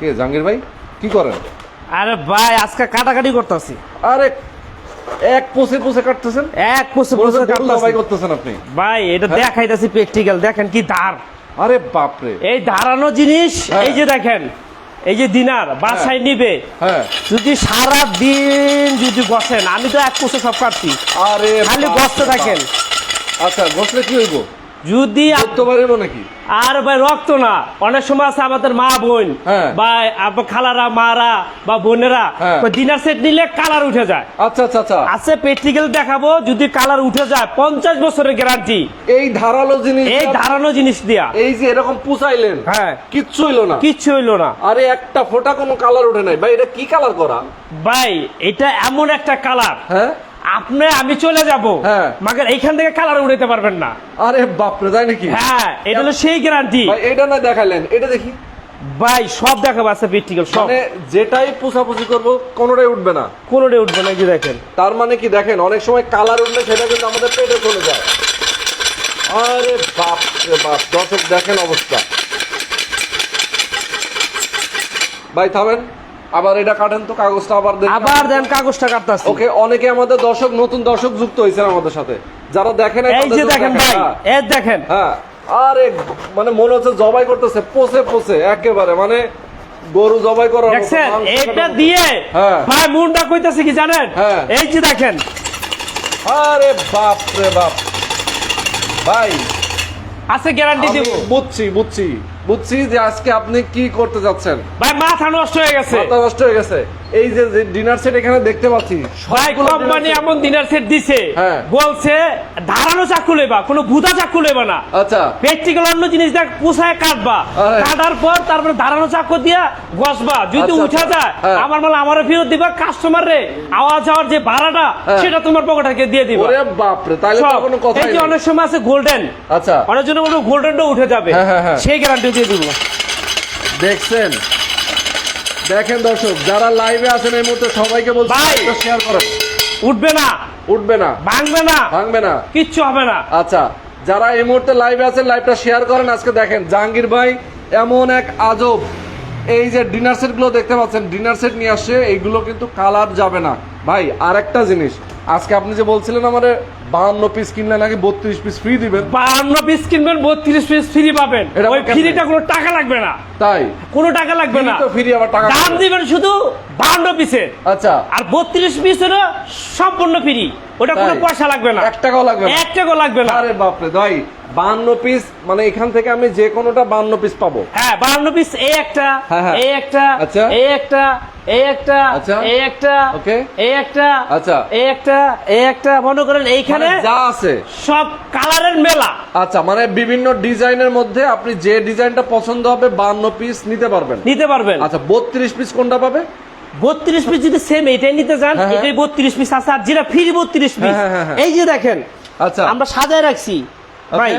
কে জাহাঙ্গীর ভাই? কি করেন? আরে ভাই আজকে কাটাকাটি করতেছি। আরে এক পোষে পোষে কাটতেছেন? এক পোষে পোষে গরু কাটতাছি। জবাই করতেছেন আপনি। ভাই এটা হ্যাঁ? দেখাইতেছি প্র্যাকটিক্যাল দেখেন কি ধার। আরে বাপরে। এই ধারানো জিনিস হ্যাঁ। এই যে দেখেন এই যে দিনার বাসায় নিবে। হ্যাঁ। যদি সারা দিন যদি বসেন আমি তো এক কোষে সব কাটছি। আরে খালি বসতে থাকেন। আচ্ছা বসলে কি হইব? যদি নাকি? আর ভাই রক্ত না। অনেক সময় আছে আমাদের মা বোন হ্যাঁ। বা খালারা মারা বা বোনেরা হ্যাঁ। ডিনার সেট নিলে কালার উঠে যায়। আচ্ছা আচ্ছা আচ্ছা। আছে প্র্যাকটিক্যাল দেখাবো যদি কালার উঠে যায় পঞ্চাশ বছরের গ্যারান্টি এই ধারালো জিনিস এই ধারানো জিনিস দিয়া। এই যে এরকম পুষাইলেন হ্যাঁ। কিচ্ছু হইল না। কিচ্ছু হইল না। আরে একটা ফোঁটা কোনো কালার ওঠে নাই। ভাই এটা কি কালার করা? ভাই এটা এমন একটা কালার হ্যাঁ? আপনি আমি চলে যাব। হ্যাঁ। মাগার এইখান থেকে কালার উড়াইতে পারবেন না। আরে বাপরে তাই নাকি? হ্যাঁ এটা হলো সেই গ্যারান্টি ভাই এটা না দেখালেন এটা দেখি। ভাই সব দেখাবো আছে প্র্যাকটিক্যাল সব। মানে যেটাই পুষাপুষি করব কোনোটাই উঠবে না। কোনোটাই উঠবে না কি দেখেন। তার মানে কি দেখেন অনেক সময় কালার উঠলে সেটা কিন্তু আমাদের পেটে চলে যায়। আরে বাপ রে বাপ দর্শক দেখেন অবস্থা। ভাই থামেন। আবার এটা কাটেন তো কাগজটা আবার দেন। আবার দেন কাগজটা কাটতাছি। ওকে অনেকে আমাদের দর্শক নতুন দর্শক যুক্ত হয়েছেন আমাদের সাথে। যারা দেখেন এই যে দেখেন ভাই এই দেখেন। হ্যাঁ। আরে মানে মনে হচ্ছে জবাই করতেছে পোষে পোষে একেবারে মানে গরু জবাই করার দেখছেন? এটা দিয়ে হ্যাঁ। ভাই মুন্ডা কইতাছে কি জানেন? হ্যাঁ। এই যে দেখেন। আরে বাপ রে বাপ। ভাই আছে গ্যারান্টি দিব। বুঝছি বুঝছি। বুঝছি যে আজকে আপনি কি করতে যাচ্ছেন? ভাই মাথা নষ্ট হয়ে গেছে। মাথা নষ্ট হয়ে গেছে। এই যে ডিনার সেট এখানে দেখতে পাচ্ছি ভাই কোম্পানি এমন দিনার সেট দিছে হ্যাঁ। বলছে ধারানো চাকু লেবা কোনো ভূতা চাকু লেবা না। আচ্ছা। প্র্যাকটিক্যাল অন্য জিনিস দেখ পুষায় কাটবা। কাটার পর তারপরে ধারানো চাকু দিয়া গসবা যদি আচ্ছা, উঠে আচ্ছা। যায় হ্যাঁ। আমার মাল আমারে ফেরত দিবা কাস্টমার রে। আওয়াজ যাওয়ার যে ভাড়াটা হ্যাঁ। সেটা তোমার পকেটে দিয়ে দিবা। ওরে বাপ রে তাহলে তো কোনো কথা এই যে অনেক সময় আছে গোল্ডেন আচ্ছা। অনেক জন্য বলব গোল্ডেনটা উঠে যাবে। সেই গ্যারান্টি দিয়ে দিব। দেখছেন? দেখেন দর্শক যারা লাইভে আছেন এই মুহূর্তে সবাইকে বলছি। শেয়ার করেন। উঠবে না। উঠবে না। ভাঙবে না। ভাঙবে না। কিচ্ছু হবে না। আচ্ছা যারা এই মুহূর্তে লাইভে আছেন লাইভটা শেয়ার করেন। আজকে দেখেন জাহাঙ্গীর ভাই এমন এক আজব। এই যে ডিনার সেটগুলো দেখতে পাচ্ছেন ডিনার সেট নিয়ে আসছে এইগুলো কিন্তু কালার যাবে না। ভাই আর একটা জিনিস। আজকে আপনি যে বলছিলেন আমাদের বাহান্ন পিস কিনলে নাকি বত্রিশ পিস ফ্রি দিবেন। বাহান্ন পিস কিনবেন বত্রিশ পিস ফ্রি পাবেন। ওই ফ্রিটা কোনো টাকা লাগবে না। তাই? কোনো টাকা লাগবে না। ফ্রি আবার টাকা দাম দিবেন শুধু বাহান্ন পিসের আচ্ছা। আর বত্রিশ পিস হলো সম্পূর্ণ ফ্রি ওটা কোনো পয়সা লাগবে না। এক টাকাও লাগবে না। এক টাকাও লাগবে না। আরে বাপরে ভাই বান্ন পিস মানে এখান থেকে আমি যে কোনোটা বান্ন পিস পাবো হ্যাঁ বাহান্ন পিস এই একটা হ্যাঁ, হ্যাঁ। এই একটা আচ্ছা। এই একটা এই একটা আচ্ছা। এই একটা Okay. এই একটা আচ্ছা। এই একটা এই একটা মনে করেন এইখানে মানে যা আছে সব কালারের মেলা আচ্ছা মানে বিভিন্ন ডিজাইনের মধ্যে আপনি যে ডিজাইনটা পছন্দ হবে বান্ন পিস নিতে পারবেন নিতে পারবেন আচ্ছা বত্রিশ পিস কোনটা পাবে বত্রিশ পিস যদি সেম এটাই নিতে যান হ্যাঁ। এটাই বত্রিশ পিস আছে আর যেটা ফ্রি বত্রিশ পিস। এই যে দেখেন আচ্ছা আমরা সাজায় রাখছি ভাই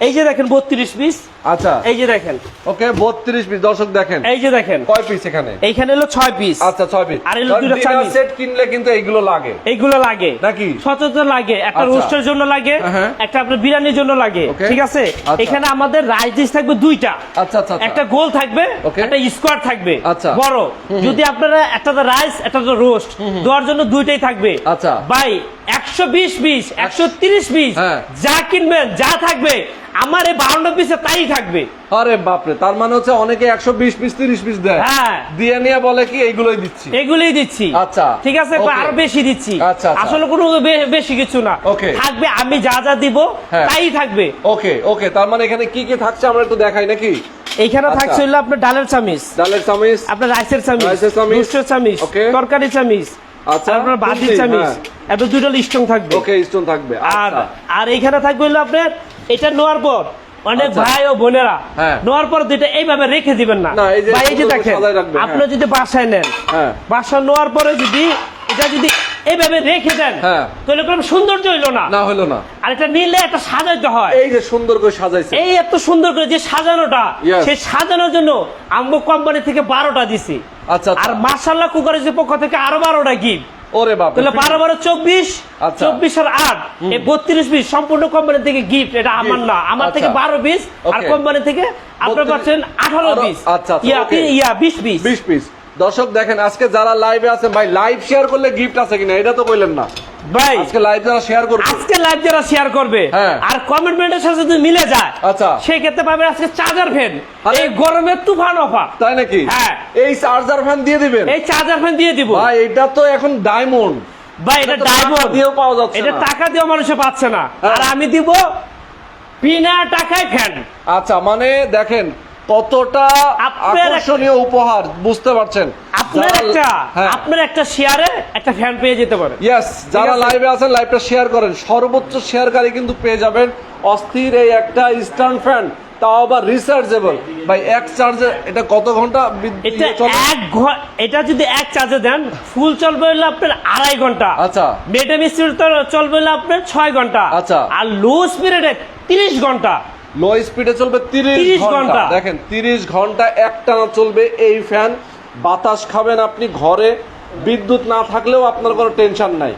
এই যে দেখেন বত্রিশ পিস আচ্ছা। এই যে দেখেন। ওকে বত্রিশ পিস দর্শক দেখেন। এই যে দেখেন। কয় পিস এখানে? এইখানে হলো ছয় পিস আচ্ছা ছয় পিস আর দুটো চামিচ। সেট কিনলে কিন্তু এইগুলো লাগে। এইগুলো লাগে। নাকি? সচেতন লাগে। একটা আচ্ছা। রোস্টের জন্য লাগে হ্যাঁ। একটা আপনার বিরিয়ানির জন্য লাগে। ঠিক আছে? আচ্ছা। এখানে আমাদের রাইস থাকবে দুইটা। আচ্ছা আচ্ছা আচ্ছা। একটা গোল থাকবে. একটা স্কোয়ার থাকবে। আচ্ছা। বড়। যদি আপনারা একটা রাইস একটা রোস্ট দেওয়ার জন্য দুইটাই থাকবে। আচ্ছা। ভাই একশো বিশ পিস একশো তিরিশ পিস হ্যাঁ। যা কিনবেন যা থাকবে আমার এই পিসে তাই থাকবে আরে বাপরে তার মানে হচ্ছে অনেকে একশো বিশ পিস তিরিশ পিস দেয় হ্যাঁ দিয়ে নিয়ে বলে কি এইগুলোই দিচ্ছি এগুলোই দিচ্ছি আচ্ছা। ঠিক আছে আরও বেশি দিচ্ছি আচ্ছা, আচ্ছা। আসলে কোনো বেশি কিছু না Okay. থাকবে আমি যা যা দিব হ্যাঁ। তাই থাকবে ওকে ওকে তার মানে এখানে কি কি থাকছে আমরা একটু দেখাই নাকি এইখানে আচ্ছা। থাকছে হলো আপনার ডালের চামিচ ডালের চামিচ আপনার রাইসের চামিচ রাইসের চামিচ। রুস্টের চামিচ তরকারি চামিচ আচ্ছা আপনার বাটির চামিচ। এত দুটো লিস্টং থাকবে। ওকে স্ট্রং থাকবে আর আচ্ছা। আর এইখানে থাকবে হলো আপনার এটা নেওয়ার পর অনেক আচ্ছা। ভাই ও বোনেরা হ্যাঁ। নেওয়ার পর দুইটা এইভাবে রেখে দিবেন না এই যে দেখেন আপনি হ্যাঁ। যদি বাসায় নেন হ্যাঁ বাসা নেওয়ার পরে যদি এটা যদি এইভাবে রেখে দেন। তাহলে কোনো সৌন্দর্য হইল না না হলো না আর এটা নিলে একটা সাজাইতে হয় এই যে সুন্দর করে সাজাইছে এই এত সুন্দর করে যে সাজানোটা. সেই সাজানোর জন্য আমগো কোম্পানি থেকে বারোটা দিছি আচ্ছা আর আচ্ছা মার্শাল্লাহ কুকারের পক্ষ থেকে আরও বারোটা গিফট ওরে বাপ তাহলে বারো বারো চব্বিশ আচ্ছা। চব্বিশ আর আট বত্রিশ পিস সম্পূর্ণ কোম্পানি থেকে গিফট এটা আমার না। আমার থেকে আচ্ছা। বারো পিস আর কোম্পানি থেকে আপনার পাচ্ছেন আঠারো বিশ। পিস আচ্ছা, আচ্ছা, ইয়া. ইয়া বিশ পিস বিশ পিস দর্শক দেখেন আজকে যারা লাইভে আছেন ভাই লাইভ শেয়ার করলে গিফট আছে কিনা? এটা তো বললেন না। ভাই আজকে লাইভ যারা শেয়ার করবে। আজকে লাইভ যারা শেয়ার করবে হ্যাঁ। আর কমিটমেন্টের সাথে যদি মিলে যায় আচ্ছা। সেই ক্ষেত্রে পাবেন আজকে চার্জার ফ্যান এই গরমের তুফান অফার। তাই নাকি? হ্যাঁ। এই চার্জার ফ্যান দিয়ে দিবেন? এই চার্জার ফ্যান দিয়ে দিব। ভাই এটা তো এখন ডায়মন্ড ভাই এটা ডায়মন্ড দিয়েও পাওয়া যাচ্ছে এটা টাকা দিয়েও মানুষে পাচ্ছে না। হ্যাঁ। আর আমি দিব বিনা টাকায় ফ্যান আচ্ছা মানে দেখেন কতটা আকর্ষণীয় উপহার বুঝতে পারছেন? আপনার একটা হ্যাঁ। আপনার একটা শেয়ারে একটা ফ্যান পেয়ে যেতে পারে। ইয়েস যারা লাইভে আছেন লাইভটা শেয়ার করেন। সর্বোচ্চ শেয়ারকারী কিন্তু পেয়ে যাবেন অস্থির এই একটা ফ্যান তাও আবার রিচার্জেবল ভাই এক চার্জে এটা কত ঘণ্টা এটা ইয়ে এক এটা যদি এক চার্জে দেন ফুল চলবে হলে আপনার আড়াই ঘণ্টা। আচ্ছা। স্পিড চলবে হলে আপনার ছয় ঘণ্টা। আচ্ছা। আর লো স্পিডে তিরিশ ঘণ্টা। লো স্পিডে চলবে 30 30 ঘণ্টা। দেখেন 30 ঘণ্টা একটানা চলবে এই ফ্যান বাতাস খাবেন আপনি ঘরে বিদ্যুৎ না থাকলেও আপনার কোনো টেনশন নাই।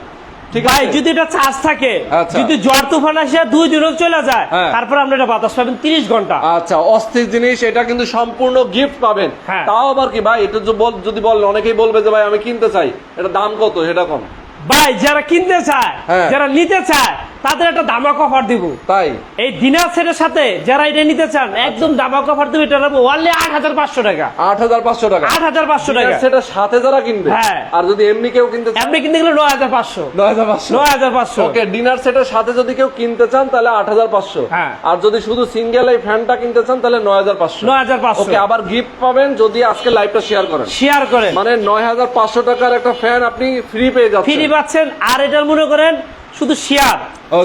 ঠিক আছে? যদি এটা চার্জ থাকে আচ্ছা। যদি জ্বর তুফান আসে দুই দিন চলে যায়। হ্যাঁ। তারপর আপনি এটা বাতাস পাবেন তিরিশ ঘণ্টা। আচ্ছা অস্থির জিনিস এটা কিন্তু সম্পূর্ণ গিফট পাবেন। হ্যাঁ। তাও আবার কি ভাই এটা যদি বল- যদি বলেন অনেকেই বলবে যে ভাই আমি কিনতে চাই এটা দাম কত? সেটা কম। ভাই যারা কিনতে চায় হ্যাঁ। যারা নিতে চায় তাদের একটা দামাক অফার দিব। তাই? এই দিনার সেটের সাথে যারা এটা নিতে চান একদম দামাক অফার দিব এটা নেব ওয়ানলি আট হাজার পাঁচশো টাকা। আট হাজার পাঁচশো টাকা। আট হাজার পাঁচশো টাকা। সেটা সাথে যারা কিনবে হ্যাঁ। আর যদি এমনি কেউ কিনতে চায় আপনি কিনতে গেলে নয় হাজার পাঁচশো। নয় হাজার পাঁচশো। নয় হাজার পাঁচশো। ওকে ডিনার সেটের সাথে যদি কেউ কিনতে চান তাহলে আট হাজার পাঁচশো। হ্যাঁ। আর যদি শুধু সিঙ্গেল এই ফ্যানটা কিনতে চান তাহলে নয় হাজার পাঁচশো। নয় হাজার পাঁচশো। ওকে আবার গিফট পাবেন যদি আজকে লাইভটা শেয়ার করেন। শেয়ার করেন। মানে নয় হাজার পাঁচশো টাকার একটা ফ্যান আপনি ফ্রি পেয়ে ফ্রি যাচ্ছেন পাচ্ছেন আর এটার মনে করেন শুধু শেয়ার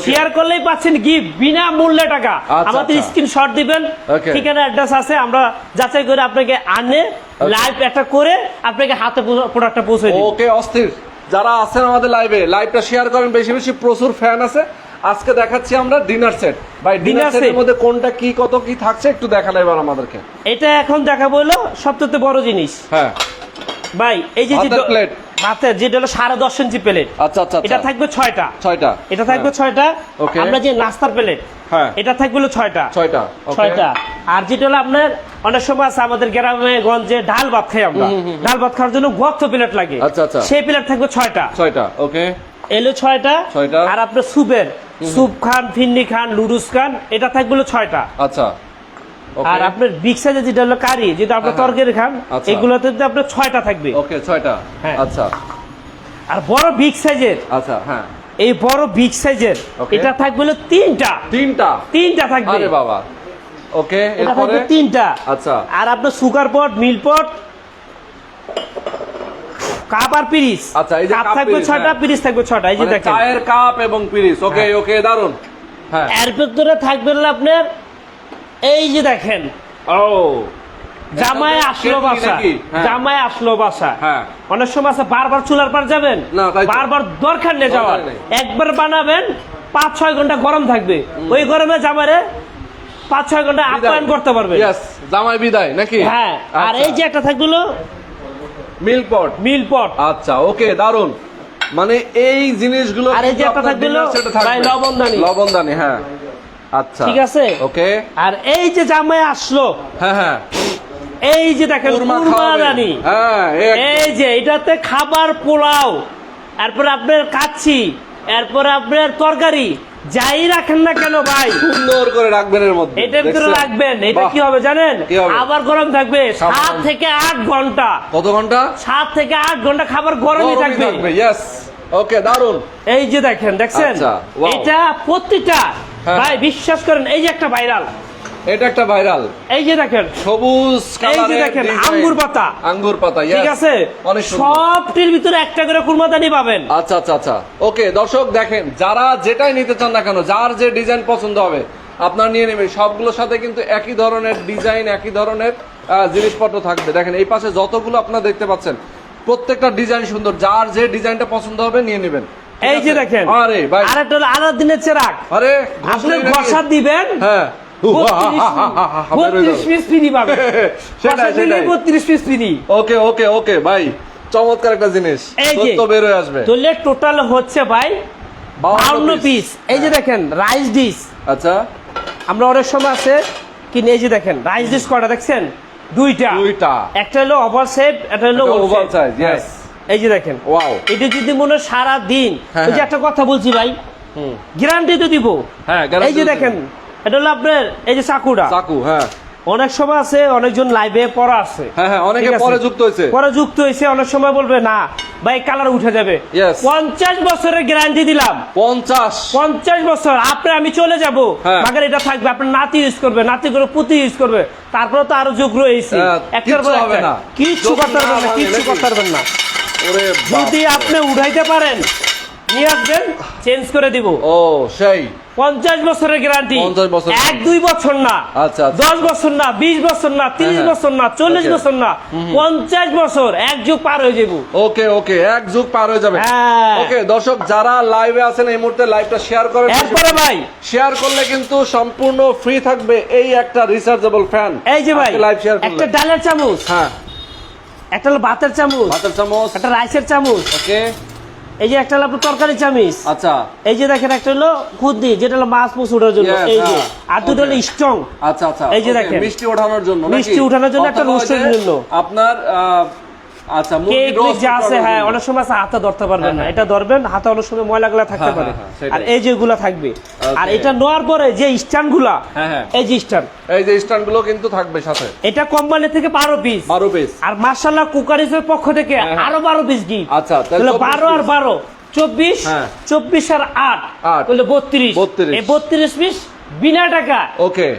শেয়ার করলেই পাচ্ছেন গিফট বিনা মূল্যে টাকা। আচ্ছা, আমাদের আচ্ছা। স্ক্রিনশট দিবেন ঠিকানা অ্যাড্রেস আছে আমরা যাচাই করে আপনাকে আনে লাইভ একটা করে আপনাকে হাতে প্রোডাক্টটা পৌঁছে দিই। ওকে অস্থির। যারা আছেন আমাদের লাইভে লাইভটা শেয়ার করেন বেশি বেশি প্রচুর ফ্যান আছে। আজকে দেখাচ্ছি আমরা ডিনার সেট ভাই ডিনার সেটের মধ্যে কোনটা কি কত কি থাকছে একটু দেখান এবার আমাদেরকে। এটা এখন দেখাবো হলো সবচেয়ে বড় জিনিস। হ্যাঁ। ভাই এই যে ভাতের plate। যেটা হলো সাড়ে দশ ইঞ্চি প্লেট। আচ্ছা আচ্ছা এটা আচ্ছা। থাকবে ছয়টা। ছয়টা। এটা থাকবে হ্যাঁ। ছয়টা। আমরা যে নাস্তার প্লেট হ্যাঁ। এটা থাকবে হলো ছয়টা। ছয়টা ছয়টা। আর যেটা হলো আপনার অনেক সময় আছে আমাদের গ্রামে গঞ্জে ডাল ভাত খাই আমরা। ডাল ভাত খাওয়ার জন্য গর্ত প্লেট লাগে। আচ্ছা, আচ্ছা। সেই প্লেট থাকবে ছয়টা। ছয়টা ওকে এলো ছয়টা। ছয়টা। আর আপনার স্যুপের। স্যুপ খান ফিন্নি খান লুডুস খান এটা থাকবে হলো ছয়টা। আচ্ছা। আর আপনার বিগ সাইজে যেটা হলো কারি যেটা আপনার হ্যাঁ, তরকারি খান আচ্ছা। এগুলোতে তো আপনার ছয়টা থাকবে। ওকে ছয়টা। হ্যাঁ। আচ্ছা। আর বড় বিগ সাইজের আচ্ছা হ্যাঁ। এই বড় বিগ সাইজের এটা থাকবে হলো তিনটা। তিনটা। তিনটা থাকবে। আরে বাবা। ওকে এরপরে? তিনটা। আচ্ছা। আর আপনার সুগার পট মিল পট কাপ আর পিরিস আচ্ছা, এই যে কাপ থাকবে ছয়টা হ্যাঁ। পিরিস থাকবে ছয়টা এই যে মানে দেখেন। চায়ের কাপ এবং পিরিস ওকে হ্যাঁ। ওকে দারুণ হ্যাঁ। এর ভিতরে থাকবে হলো আপনার এই যে দেখেন। ও। জামাই আসলো বাসা? হ্যাঁ। জামাই আসলো বাসা। হ্যাঁ। অনেক সময় আছে বারবার চুলার পার যাবেন। বারবার দরকার নেই যাওয়ার। একবার বানাবেন পাঁচ ছয় ঘণ্টা গরম থাকবে। ওই গরমে জামারে পাঁচ ছয় ঘণ্টা আপ্যায়ন করতে পারবে জামাই বিদায় নাকি? হ্যাঁ। আর আচ্ছা। এই যে একটা থাকবে হলো মিল্ক পট মিল পট আচ্ছা ওকে দারুণ মানে এই জিনিসগুলো আর এই যে একটা। ভাই লবণদানি। লবণদানি হ্যাঁ। আচ্ছা ঠিক আছে? ওকে। আর এই যে জামাই আসলো হ্যাঁ হ্যাঁ। এই যে দেখেন রানী। হ্যাঁ এই যে এটাতে খাবার পোলাও এরপরে আপনার কাচ্ছি এরপরে আপনার তরকারি যাই রাখেন না কেন ভাই? সুন্দর করে রাখবেন এর মধ্যে এটার ভিতরে রাখবেন। এটা কি হবে জানেন? আবার গরম থাকবে। সাত থেকে আট ঘণ্টা। কত ঘণ্টা? সাত থেকে আট ঘণ্টা খাবার গরমই থাকবে। ইয়েস ওকে দারুণ এই যে দেখেন দেখছেন? আচ্ছা, এটা প্রতিটা। ভাই বিশ্বাস করেন এই যে একটা ভাইরাল। এটা একটা ভাইরাল। এই যে দেখেন সবুজ এই যে দেখেন আঙ্গুর পাতা। আঙ্গুর পাতা ঠিক আছে? অনেক সবটির ভিতরে একটা করে কুরমাদানি পাবেন। আচ্ছা আচ্ছা আচ্ছা। ওকে দর্শক দেখেন যারা যেটাই নিতে চান না কেন যার যে ডিজাইন পছন্দ হবে আপনার নিয়ে নেবেন। সবগুলোর সাথে কিন্তু একই ধরনের ডিজাইন একই ধরনের জিনিসপত্র থাকবে। দেখেন এই পাশে যতগুলো আপনারা দেখতে পাচ্ছেন প্রত্যেকটা ডিজাইন সুন্দর। যার যে ডিজাইনটা পছন্দ হবে নিয়ে নেবেন। এই যে দেখেন আরে ভাই হলো আলাদিনের চেরাক আরে আপনি ঘষা দিবেন হ্যাঁ ওকে ওকে ওকে ভাই চমৎকার একটা জিনিস। বের হয়ে আসবে তাহলে টোটাল হচ্ছে ভাই বাউন্ন পিস এই যে দেখেন রাইস ডিশ আচ্ছা আমরা অনেক সময় আছে কিনে এই যে দেখেন রাইস ডিশ কটা দেখছেন দুইটা দুইটা। একটা হলো ওভার সেপ একটা হলো ওভার yes. এই যে দেখেন ওয়াও এটা যদি মনে সারা দিন হ্যাঁ, ওই যে হ্যাঁ। একটা কথা বলছি ভাই গ্যারান্টি তো দিব। হ্যাঁ, এই যে দেখেন এটা হলো আপনার এই যে চাকুটা। চাকু হ্যাঁ। অনেক সময় আছে অনেকজন লাইভে পড়া আছে। হ্যাঁ, হ্যাঁ, অনেকে পরে যুক্ত হয়েছে। পরে যুক্ত হয়েছে অনেক সময় বলবে না ভাই কালার উঠে যাবে. পঞ্চাশ বছরের গ্যারান্টি দিলাম। পঞ্চাশ। পঞ্চাশ বছর আপনি আমি চলে যাব। হ্যাঁ। মাগার এটা থাকবে আপনার নাতি ইউজ করবে নাতি করে পুতি ইউজ করবে। তারপরে তো আরও যোগ রয়েছে। একটার পর হবে একটা। যোগ করতে না পারবেন না নাকি? করতে পারবেন না। যদি আপনি উঠাইতে পারেন নিয়ে আসবেন চেঞ্জ করে দিব। ও সেই। পঞ্চাশ বছরের গ্যারান্টি এক দুই বছর না আচ্ছা, আচ্ছা। দশ বছর না বিশ বছর না তিরিশ হ্যাঁ, বছর না চল্লিশ বছর না পঞ্চাশ বছর এক যুগ পার হয়ে যাব ওকে ওকে এক যুগ পার হয়ে যাবে। হ্যাঁ। ওকে দর্শক যারা লাইভে আছেন এই মুহূর্তে লাইভটা শেয়ার করেন। এরপরে ভাই। শেয়ার করলে কিন্তু সম্পূর্ণ ফ্রি থাকবে এই একটা রিচার্জেবল ফ্যান এই যে ভাই লাইভ শেয়ার একটা ডালের চামচ। হ্যাঁ। একটা হলো ভাতের চামচ ভাতের চামচ। একটা রাইসের চামচ ওকে। এই যে একটা হলো আপনার তরকারি চামচ। আচ্ছা। এই যে দেখেন একটা হলো খুদ্দি যেটা হলো মাছ মুছ ওঠার জন্য এই যে। হ্যাঁ, আর দুটো হলো স্ট্রং। আচ্ছা আচ্ছা। এই যে দেখেন। মিষ্টি ওঠানোর জন্য মিষ্টি ওঠানোর জন্য একটা যে জন্য। আপনার আচ্ছা যা আছে হ্যাঁ অনেক সময় আছে হাতে ধরতে পারবেন না। হ্যাঁ, এটা ধরবেন হাতে অনেক সময় ময়লা গুলা থাকতে হ্যাঁ, পারে। হ্যাঁ, হ্যাঁ, সেটাই। আর এই যেগুলা থাকবে আর এটা নেওয়ার পরে যে স্ট্যান্ডগুলা হ্যাঁ, হ্যাঁ। এই যে স্ট্যান্ড। এই যে স্ট্যান্ডগুলো কিন্তু থাকবে সাথে। এটা কোম্পানি থেকে বারো পিস বারো পিস আর মার্শাল্লাহ কুকারিজের পক্ষ থেকে হ্যাঁ, হ্যাঁ। আরও বারো পিস গিফট আচ্ছা, তাহলে তাহলে 24 বারো আর বারো চব্বিশ হ্যাঁ। চব্বিশ আর আট বত্রিশ। বত্রিশ। পিস বিনা টাকা ওকে।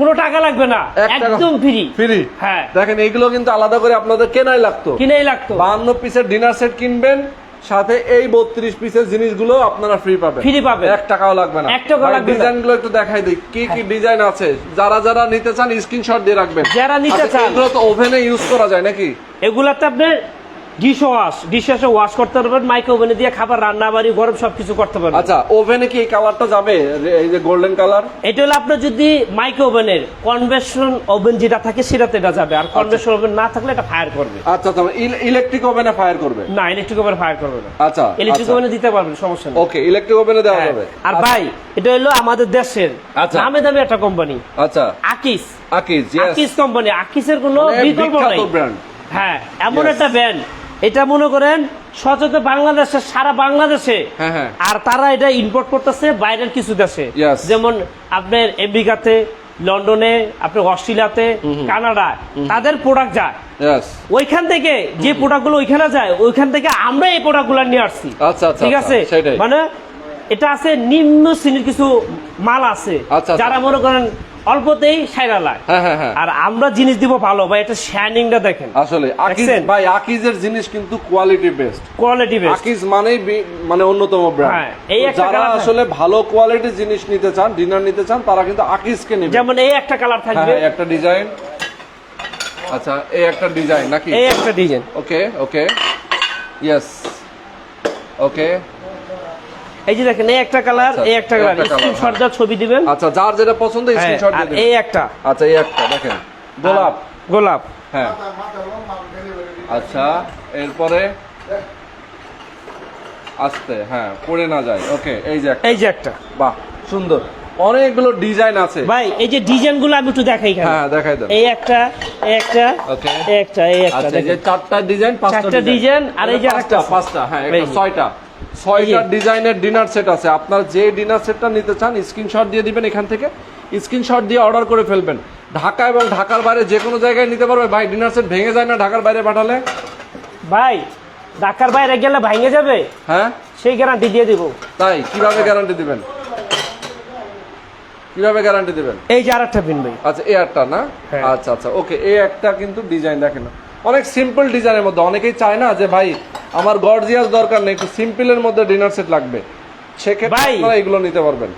কোনো টাকা লাগবে না। একদম ফ্রি ফ্রি হ্যাঁ। দেখেন এইগুলো কিন্তু আলাদা করে আপনাদের কেনাই লাগতো। কিনেই লাগতো। বাহান্ন পিসের ডিনার সেট কিনবেন সাথে এই বত্রিশ পিসের জিনিসগুলো আপনারা ফ্রি পাবেন। Free পাবেন। এক টাকাও লাগবে না। এক টাকাও লাগবে। ডিজাইনগুলো একটু দেখাই দিই। কি কি ডিজাইন আছে? যারা যারা নিতে চান স্ক্রিনশট দিয়ে রাখবেন। যারা নিতে আচ্ছা, চান। এগুলো তো ওভেনে ইউজ করা যায় নাকি? এগুলাতে আপনি ডিশ ওয়াশ ডিশ ওয়াশে ওয়াশ করতে পারবেন মাইক্রো ওভেনে দিয়ে খাবার রান্না বাড়ি গরম সবকিছু করতে পারবেন। আচ্ছা ওভেনে কি এই কালারটা যাবে? এই যে গোল্ডেন কালার এটা হলো আপনার যদি মাইক্রো ওভেনের কনভেনশন ওভেন যেটা থাকে সেটাতে এটা যাবে। আর কনভেনশন ওভেন না থাকলে এটা ফায়ার করবে। আচ্ছা আচ্ছা ইলেকট্রিক ওভেনে ফায়ার করবে? না ইলেকট্রিক ওভেন ফায়ার করবে না। আচ্ছা ইলেকট্রিক ওভেনে দিতে পারবেন সমস্যা নেই। ওকে ইলেকট্রিক ওভেনে দেওয়া হ্যাঁ। যাবে। আর ভাই এটা হলো আমাদের দেশের আচ্ছা। নামে দামি একটা কোম্পানি আচ্ছা। আকিস আকিজ ইয়েস আকিস কোম্পানি আকিসের কোনো বিকল্প নাই। হ্যাঁ এমন একটা ব্যান্ড এটা মনে করেন সচেতন বাংলাদেশে সারা বাংলাদেশে। হ্যাঁ, হ্যাঁ। আর তারা এটা ইম্পোর্ট করতেছে বাইরের কিছু দেশে। যেমন আপনার আমেরিকাতে লন্ডনে আপনার অস্ট্রেলিয়াতে কানাডা তাদের প্রোডাক্ট যায়। ওইখান থেকে যে প্রোডাক্টগুলো ওইখানে যায় ওইখান থেকে আমরা এই প্রোডাক্টগুলো নিয়ে আসছি। আচ্ছা, আচ্ছা, ঠিক আচ্ছা, আছে? মানে এটা আছে নিম্ন শ্রেণির কিছু মাল আছে আচ্ছা, আচ্ছা। যারা মনে করেন অল্পতেই সাইরা লায় হ্যাঁ হ্যাঁ হ্যাঁ। আর আমরা জিনিস দিব ভালো ভাই এটা শাইনিংটা দেখেন। আসলে আকিজ? ভাই আকিজের জিনিস কিন্তু quality best quality best Akij মানেই মানে অন্যতম ব্র্যান্ড হ্যাঁ, এই একটা যারা আসলে ভালো কোয়ালিটির জিনিস নিতে চান ডিনার নিতে চান তারা কিন্তু আকিজকে নেবে। যেমন এই একটা কালার থাকবে। একটা ডিজাইন আচ্ছা এই একটা ডিজাইন নাকি? এই একটা ডিজাইন ওকে ওকে ইয়েস ওকে এই যে দেখেন এই একটা কালার আচ্ছা, এই একটা কালার একটা স্ক্রিনশট দিয়ে ছবি দিবেন। আচ্ছা যার যেটা পছন্দ হ্যাঁ, স্ক্রিনশট দিয়ে এই একটা। আচ্ছা এই একটা দেখেন। গোলাপ গোলাপ। হ্যাঁ। আচ্ছা এরপরে? আস্তে হ্যাঁ পড়ে না যায়। ওকে এই যে একটা। এই যে একটা। বাহ সুন্দর। অনেকগুলো ডিজাইন আছে। ভাই এই যে ডিজাইনগুলো আমি একটু দেখাই হ্যাঁ দেখাই দেন। এই একটা এই একটা Okay. এই একটা এই একটা আচ্ছা এই যে চারটা ডিজাইন পাঁচটা design, আর এই যে আছে। পাঁচটা হ্যাঁ একটা। ছয়টা। ছয়টা এই ডিজাইনের ডিনার সেট আছে। আপনার যে ডিনার সেটটা নিতে চান স্ক্রিনশট দিয়ে দিবেন এখান থেকে। স্ক্রিনশট দিয়ে অর্ডার করে ফেলবেন। ঢাকা এবং ঢাকার বাইরে যে কোনো জায়গায় নিতে পারবে। ভাই ডিনার সেট ভেঙে যায় না ঢাকার বাইরে পাঠালে? ভাই ঢাকার বাইরে গেলে ভেঙে যাবে? হ্যাঁ? সেই গ্যারান্টি দিয়ে দিব। তাই? কীভাবে গ্যারান্টি দিবেন? কীভাবে গ্যারান্টি দিবেন? এই যে আরেকটা পিন ভাই। আচ্ছা এ একটা না? হ্যাঁ। আচ্ছা আচ্ছা ওকে এই একটা কিন্তু ডিজাইন দেখেন। অনেক সিম্পল ডিজাইনের মধ্যে অনেকেই চায় না যে ভাই আমার গর্জিয়াস দরকার নেই একটু সিম্পলের মধ্যে ডিনার সেট লাগবে। সেক্ষেত্রে। আপনারা এগুলো নিতে পারবেন।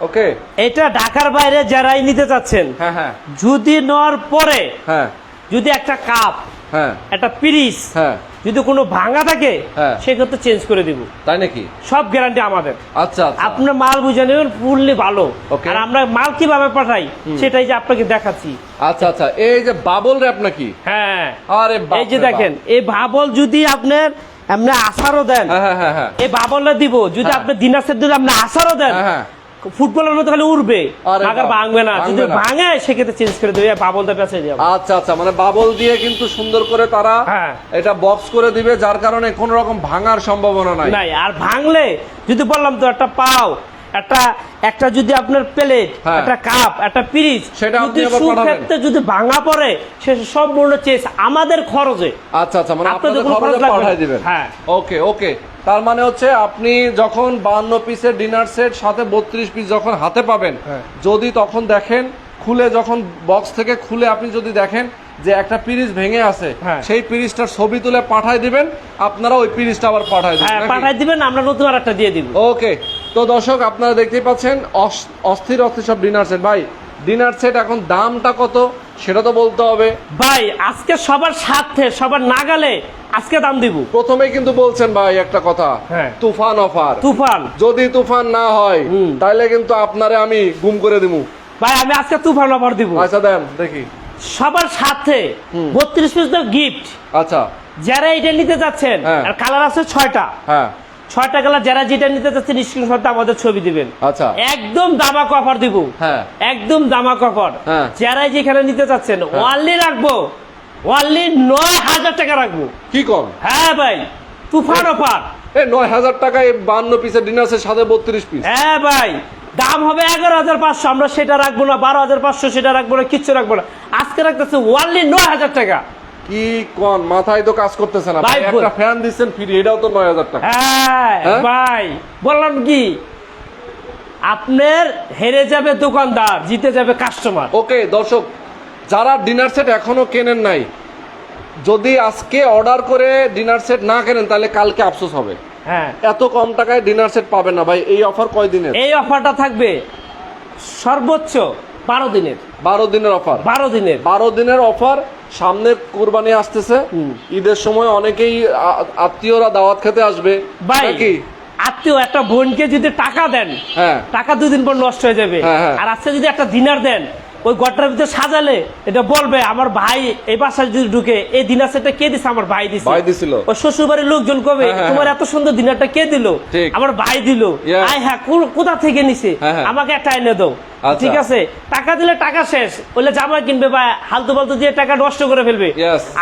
ওকে এটা ঢাকার বাইরে যারাই নিতে চাচ্ছেন হ্যাঁ হ্যাঁ। যদি নেওয়ার পরে হ্যাঁ। যদি একটা কাপ হ্যাঁ। একটা পিরিস হ্যাঁ। যদি কোনো ভাঙা থাকে হ্যাঁ। সেক্ষেত্রে চেঞ্জ করে দিব। তাই নাকি? সব গ্যারান্টি আমাদের। আচ্ছা আচ্ছা। আপনার মাল বুঝে নেবেন ফুললি ভালো। আর আমরা মাল কীভাবে পাঠাই সেটাই যে আপনাকে দেখাচ্ছি। আচ্ছা আচ্ছা। এই যে বাবল র্যাপ নাকি? হ্যাঁ। আরে এই যে দেখেন এই বাবল যদি আপনার এমনি আসারও দেন হ্যাঁ হ্যাঁ এই বাবলটা দিব। যদি। আপনি দিনাসের দিলে আপনি আসারও দেন। ফুটবলের মতো খালি উড়বে। আগার ভাঙবে না। যদি ভাঙে সেক্ষেত্রে চেঞ্জ করে দেবে। বাবলটা বেঁচে যাবে। আচ্ছা আচ্ছা মানে বাবল দিয়ে কিন্তু সুন্দর করে তারা হ্যাঁ। এটা বক্স করে দিবে যার কারণে কোনো রকম ভাঙার সম্ভাবনা নাই। নাই আর ভাঙলে যদি বললাম তো একটা পাও একটা একটা যদি আপনার প্লেট হ্যাঁ। একটা কাপ একটা পিরিচ সেটা যদি। সুক্ষেত্রে যদি ভাঙা পড়ে সে সম্পূর্ণ চেস আমাদের খরচে আচ্ছা আচ্ছা মানে আপনাদের খরচে না। দিবেন হ্যাঁ। ওকে ওকে তার মানে হচ্ছে আপনি যখন বান্ন পিসের ডিনার সেট সাথে বত্রিশ পিস যখন হাতে পাবেন হ্যাঁ। যদি তখন দেখেন খুলে যখন বক্স থেকে খুলে আপনি যদি দেখেন যে একটা পিরিচ ভেঙে আছে হ্যাঁ। সেই পিরিচটার ছবি তুলে পাঠাই দিবেন আপনারা ওই পিরিচটা আবার পাঠাই দিবেন হ্যাঁ নাকি? দিবেন আমরা নতুন আর একটা দিয়ে দিব। ওকে তো দর্শক আপনারা দেখতেই পাচ্ছেন অস্থির অস্থির সব ডিনার সেট। ভাই ডিনার সেট এখন দামটা কত সেটা তো বলতে হবে। ভাই আজকে সবার সাথে সবার নাগালে আজকে দাম দিব। প্রথমে কিন্তু বলছেন ভাই একটা কথা হ্যাঁ। তুফান অফার। তুফান। যদি তুফান না হয়। তাহলে কিন্তু আপনারে আমি গুম করে দিবো ভাই আমি আজকে তুফান অফার দিব। আচ্ছা দেন দেখি। সবার সাথে বত্রিশ পিস গিফট আচ্ছা। যারা এটা নিতে যাচ্ছেন হ্যাঁ। আর কালার আছে ছয়টা। হ্যাঁ। ছয়টা কালার যারা যেটা নিতে যাচ্ছেন স্ক্রিনশটটা আমাদের ছবি দিবেন। আচ্ছা। একদম দামা অফার দিব। হ্যাঁ। একদম দামা অফার হ্যাঁ। যারা যেখানে নিতে চাচ্ছেন ওয়ানলি রাখব। ওয়ানলি নয় হাজার টাকা রাখব। কি কম? হ্যাঁ ভাই তুফান অফার নয় হাজার টাকায় বান্ন পিসের ডিনার সাথে বত্রিশ পিস হ্যাঁ ভাই দাম হবে এগারো হাজার পাঁচশো আমরা সেটা রাখব না। বারো হাজার পাঁচশো সেটা রাখব না কিচ্ছু রাখব না। আজকে রাখতেছে ওয়ানলি নয় হাজার টাকা। কি কন মাথায় তো কাজ করতেছে না। একটা ফ্যান দিচ্ছেন ফ্রি এটাও তো নয় হাজার টাকা। হ্যাঁ হ্যাঁ? ভাই বললাম কি? আপনার হেরে যাবে দোকানদার জিতে যাবে কাস্টমার ওকে দর্শক যারা ডিনার সেট এখনও কেনেন নাই যদি আজকে অর্ডার করে ডিনার সেট না কেনেন তাহলে কালকে আফসোস হবে। হ্যাঁ। এত কম টাকায় ডিনার সেট পাবে না ভাই এই অফার কয় দিনের? এই অফারটা থাকবে সর্বোচ্চ বারো দিনের। বারো দিনের অফার বারো দিনের। বারো দিনের অফার সামনে কোরবানি আসতেছে। ঈদের সময় অনেকেই আত্মীয়রা দাওয়াত খেতে আসবে। ভাই নাকি? আত্মীয় একটা বোনকে যদি টাকা দেন হ্যাঁ। টাকা দুদিন পর নষ্ট হয়ে যাবে। হ্যাঁ, হ্যাঁ। আর আজকে যদি একটা ডিনার দেন ওই গটার ভিতরে সাজালে এটা বলবে আমার ভাই এই বাসায় যদি ঢুকে এই ডিনার সেটটা কে দিছে? আমার ভাই দিছে। ভাই দিছিল। ও শ্বশুর বাড়ির লোকজন কবে হ্যাঁ, হ্যাঁ, তোমার হ্যাঁ। এত সুন্দর ডিনারটা কে দিল? আমার ভাই দিল. আয় হ্যাঁ কোথা থেকে নিছে। আমাকে একটা এনে দাও। আচ্ছা। ঠিক আছে টাকা দিলে টাকা শেষ। বলে জামা কিনবে বা হালতু ফালতু দিয়ে টাকা নষ্ট করে ফেলবে।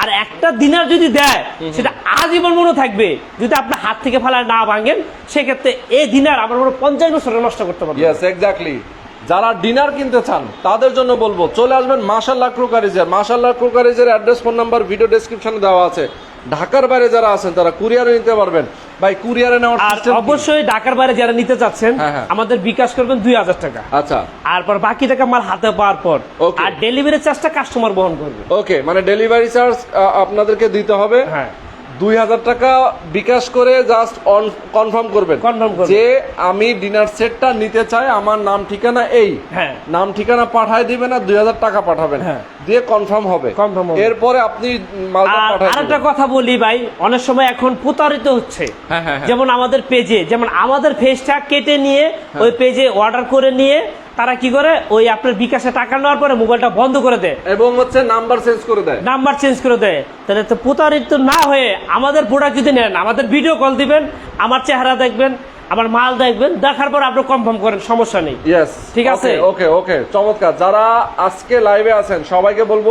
আর একটা দিনার যদি দেয় সেটা আজীবন মনে থাকবে। যদি আপনার হাত থেকে ফেলা না ভাঙেন সেক্ষেত্রে এই দিনার আমার মনে হয় পঞ্চাশ বছরে নষ্ট করতে পারবে এক্স্যাক্টলি যারা ডিনার কিনতে চান তাদের জন্য বলব চলে আসবেন মাশাল্লাহ ক্রোকারিজের। মাশাল্লাহ ক্রোকারিজের অ্যাড্রেস ফোন নাম্বার ভিডিও ডেসক্রিপশনে দেওয়া আছে। ঢাকার বাইরে যারা আছেন তারা কুরিয়ারে নিতে পারবেন। ভাই কুরিয়ারে নেওয়ার আর অবশ্যই ঢাকার বাইরে যারা নিতে চাচ্ছেন হ্যাঁ, হ্যাঁ। আমাদের বিকাশ করবেন দুই হাজার টাকা। আচ্ছা। আর পর বাকি টাকা মাল হাতে পাওয়ার পর. আর ডেলিভারি চার্জটা কাস্টমার বহন করবে। ওকে মানে ডেলিভারি চার্জ আপনাদেরকে দিতে হবে। হ্যাঁ। দুই হাজার টাকা বিকাশ করে জাস্ট অন কনফার্ম করবেন করবেন। যে আমি ডিনার সেটটা নিতে চাই আমার নাম ঠিকানা এই হ্যাঁ। নাম ঠিকানা পাঠায় দিবেন আর দুই হাজার টাকা পাঠাবেন হ্যাঁ। দিয়ে কনফার্ম হবে হবে। এরপরে আপনি আরেকটা কথা বলি ভাই অনেক সময় এখন প্রতারিত হচ্ছে হ্যাঁ, হ্যাঁ, হ্যাঁ। যেমন আমাদের পেজে যেমন আমাদের ফেসটা কেটে নিয়ে ওই পেজে অর্ডার করে নিয়ে তারা কি করে? ওই আপনার বিকাশে টাকা নেওয়ার পরে মোবাইলটা বন্ধ করে দেয়। এবং হচ্ছে নাম্বার চেঞ্জ করে দেয়। নাম্বার চেঞ্জ করে দেয়। তাহলে তো প্রতারিত না হয়ে আমাদের প্রোডাক্ট যদি নেন আমাদের ভিডিও কল দিবেন আমার চেহারা দেখবেন আমার মাল দেখবেন দেখার পর আপনি কনফার্ম করেন সমস্যা নেই। ইয়েস ঠিক আছে। ওকে ওকে চমৎকার। যারা আজকে লাইভে আছেন সবাইকে বলব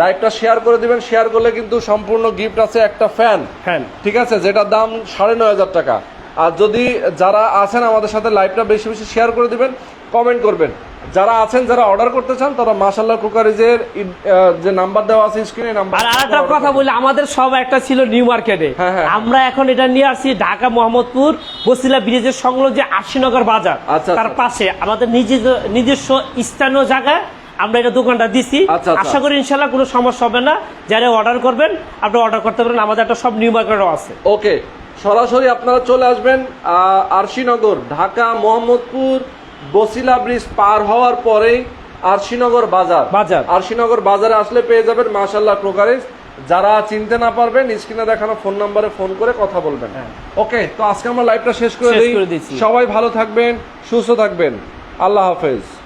লাইভটা শেয়ার করে দিবেন। শেয়ার করলে কিন্তু সম্পূর্ণ গিফট আছে একটা ফ্যান ফ্যান ঠিক আছে? যেটার দাম সাড়ে নয় হাজার টাকা। আর যদি যারা আছেন আমাদের সাথে লাইভটা বেশি বেশি শেয়ার করে দিবেন কমেন্ট করবেন। যারা আছেন যারা অর্ডার করতে চান তারা মাসাল্লাহ কুকারিজের যে নাম্বার দেওয়া আছে স্ক্রিনে নাম্বার আর আরেকটা কথা বলি আমাদের সব একটা ছিল নিউ মার্কেটে। হ্যাঁ, হ্যাঁ। আমরা এখন এটা নিয়ে আসি ঢাকা মোহাম্মদপুর বসিলা ব্রিজের সংলগ্ন যে আশিনগর বাজার। আচ্ছা, তার আচ্ছা। পাশে আমাদের নিজস্ব নিজস্ব স্থানীয় জায়গায় আমরা এটা দোকানটা দিছি। আচ্ছা। আশা করি ইনশাল্লাহ কোনো সমস্যা হবে না। যারা অর্ডার করবেন আপনি অর্ডার করতে পারেন। আমাদের একটা সব নিউ মার্কেটও আছে। ওকে সরাসরি আপনারা চলে আসবেন আরশিনগর ঢাকা মোহাম্মদপুর বসিলা ব্রিজ পার হওয়ার পরেই আরশিনগর বাজার। বাজার। আরশিনগর বাজারে আসলে পেয়ে যাবেন মাশাল্লাহ ক্রোকারিজ যারা চিনতে না পারবেন স্ক্রিনে দেখানো ফোন নাম্বারে ফোন করে কথা বলবেন। হ্যাঁ। ওকে তো আজকে আমরা লাইভটা শেষ করে দিই। সবাই ভালো থাকবেন সুস্থ থাকবেন। আল্লাহ হাফেজ।